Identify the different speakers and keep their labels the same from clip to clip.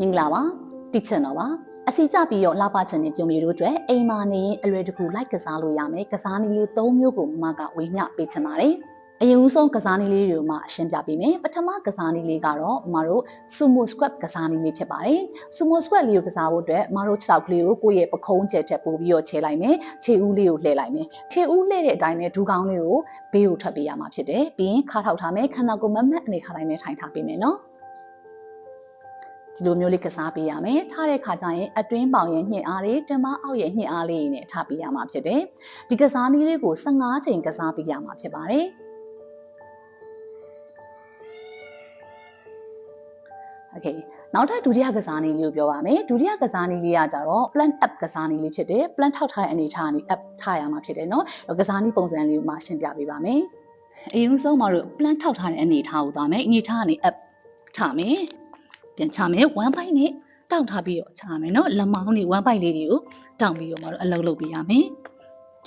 Speaker 1: မင်္ဂလာပါတိချင်တော့ပါအစီကြပြီးတော့လှပချင်တဲ့ပြုံမျိုးတို့အတွက်အိမ်မာနေရင်အလွယ်တကူလိုက်ကစားလို့ရမယ်ကစားနည်းလေး၃မျိုးကိုမမကဝေမျှပေးချင်ပါတယ်အရင်ဦးဆုံးကစားနည်းလေးတွေကိုမှအရှင်းပြပေးမယ်ပထမကစားနည်းလေးကတော့မတို့ sumo squat ကစားနည်းလေးဖြစ်ပါတယ် sumo squat လေးကိုကစားဖို့အတွက်မတို့ခြေထောက်ကလေးကိုကိုယ့်ရဲ့ပခုံးကျက်ထက်ပို့ပြီးတော့ခြေလိုက်မယ်ခြေဦးလေးကိုလှည့်လိုက်မယ်ခြေဦးလှည့်တဲ့အတိုင်းပဲဒူးကောင်းလေးကိုဘေးကိုထွက်ပေးရမှာဖြစ်တယ်ပြီးရင်ခါထောက်ထားမယ်ခန္ဓာကိုယ်မမတ်အနေထားတိုင်းပဲထိုင်ထားပေးမယ်နော် ဒီလိုမျိုးလေးကစားပေးရမယ်ထားတဲ့ခါကျရင်အတွင်းပေါင်ရဲ့ညှစ်အားတွေတင်မအောက်ရဲ့ညှစ်အားလေးတွေနဲ့ထားပေးရမှာဖြစ်တယ်ဒီကစားနည်းလေးကို15ချိန်ကစားပေးရမှာဖြစ်ပါတယ်โอเคနောက်ထပ်ဒုတိယကစားနည်းလေးကိုပြောပါမယ်ဒုတိယကစားနည်းလေးကကြတော့ plant up ကစားနည်းလေးဖြစ်တယ် plant ထောက်ထားတဲ့အနေထားကနေ up ထားရမှာဖြစ်တယ်เนาะကစားနည်းပုံစံလေးကိုမှရှင်းပြပေးပါမယ်အရင်ဆုံးမှာတော့ plant ထောက်ထားတဲ့အနေထားကိုသွားမယ်အနေထားကနေ up ထားမယ် ပြန်ချမယ်ဝမ်းပိုက်နဲ့တောင့်ထားပြီးတော့ချမယ်နော်လက်မောင်းတွေဝမ်းပိုက်လေးတွေကိုတောင့်ပြီးတော့မတို့အလုပ်လုပ်ပေးရမယ်။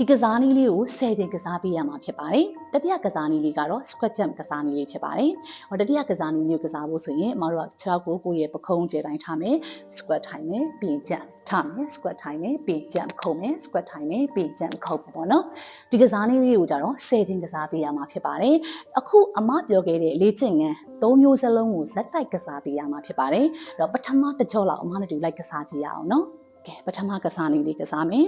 Speaker 1: ဒီကစားနည်းလေးကို10ချိန်ကစားပေးရမှာဖြစ်ပါတယ်တတိယကစားနည်းလေးကတော့ squat jump ကစားနည်းလေးဖြစ်ပါတယ်ဟောတတိယကစားနည်းလေးကိုကစားဖို့ဆိုရင်မတို့ကခြေထောက်ကိုကိုယ့်ရဲ့ပခုံးကျဲတိုင်းထားမယ် squat ထိုင်မယ်ပြီးရင် jump ထားမယ် squat ထိုင်မယ်ပြီး jump ခုံမယ် squat ထိုင်မယ်ပြီး jump ခုံမယ်ပေါ့နော်ဒီကစားနည်းလေးကိုကြတော့10ချိန်ကစားပေးရမှာဖြစ်ပါတယ်အခုအမပြောခဲ့တဲ့လေ့ကျင့်ခန်း၃မျိုးစလုံးကိုဇက်တိုက်ကစားပေးရမှာဖြစ်ပါတယ်အဲ့တော့ပထမတစ်ကြောလောက်အမနဲ့တူလိုက်ကစားကြည့်ရအောင်နော်ကဲပထမကစားနည်းလေးကစားမယ်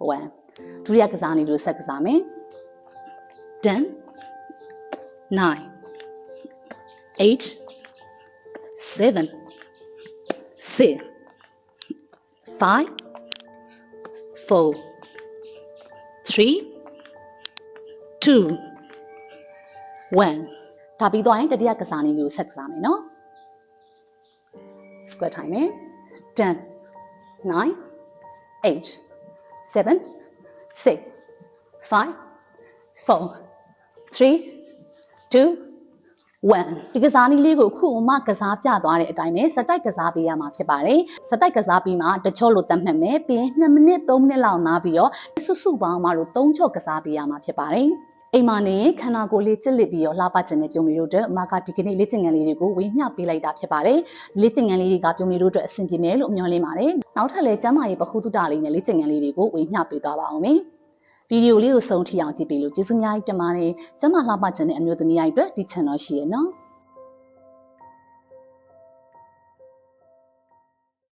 Speaker 1: 1ဒုတိယကစားနည်းလို့ဆက်ကစားမယ်10 9 8 7 6 5 4 3 2 1ဒါပြီးသွားရင်တတိယကစားနည်းလေးကိုဆက်ကစားမယ်နော် square time မယ်10 9 8 7 6 5 4 3 2 1ဒီကစားနည်းလေးကိုခုမှကစားပြသွားတဲ့အတိုင်းပဲစတိုက်ကစားပေးရမှာဖြစ်ပါတယ်စတိုက်ကစားပြီးမှတချော့လို့တတ်မှတ်မယ်ပြီးရင်2မိနစ်3မိနစ်လောက်နားပြီးတော့စုစုပေါင်းမှလို့3ချော့ကစားပေးရမှာဖြစ်ပါတယ် အိမ်မာနေရင်ခန္ဓာကိုယ်လေးကျစ်လစ်ပြီးတော့လှပကျင်တဲ့ပြုံးမျိုးတို့အတွက်အမကဒီကနေ့လေ့ကျင့်ခန်းလေးတွေကိုဝေမျှပေးလိုက်တာဖြစ်ပါတယ်လေ့ကျင့်ခန်းလေးတွေကပြုံးမျိုးတို့အတွက်အဆင်ပြေမယ်လို့မျှော်လင့်ပါတယ်နောက်ထပ်လည်းကျမ်းမာရေးပခုတုတလေးနဲ့လေ့ကျင့်ခန်းလေးတွေကိုဝေမျှပေးသွားပါအောင်မယ်ဗီဒီယိုလေးကိုဆုံးထိအောင်ကြည့်ပြီးလို့ကျေးဇူးများကြီးတင်ပါတယ်ကျမ်းမာလှပကျင်တဲ့အမျိုးသမီးတိုင်းအတွက်ဒီ channel ရှိရနော်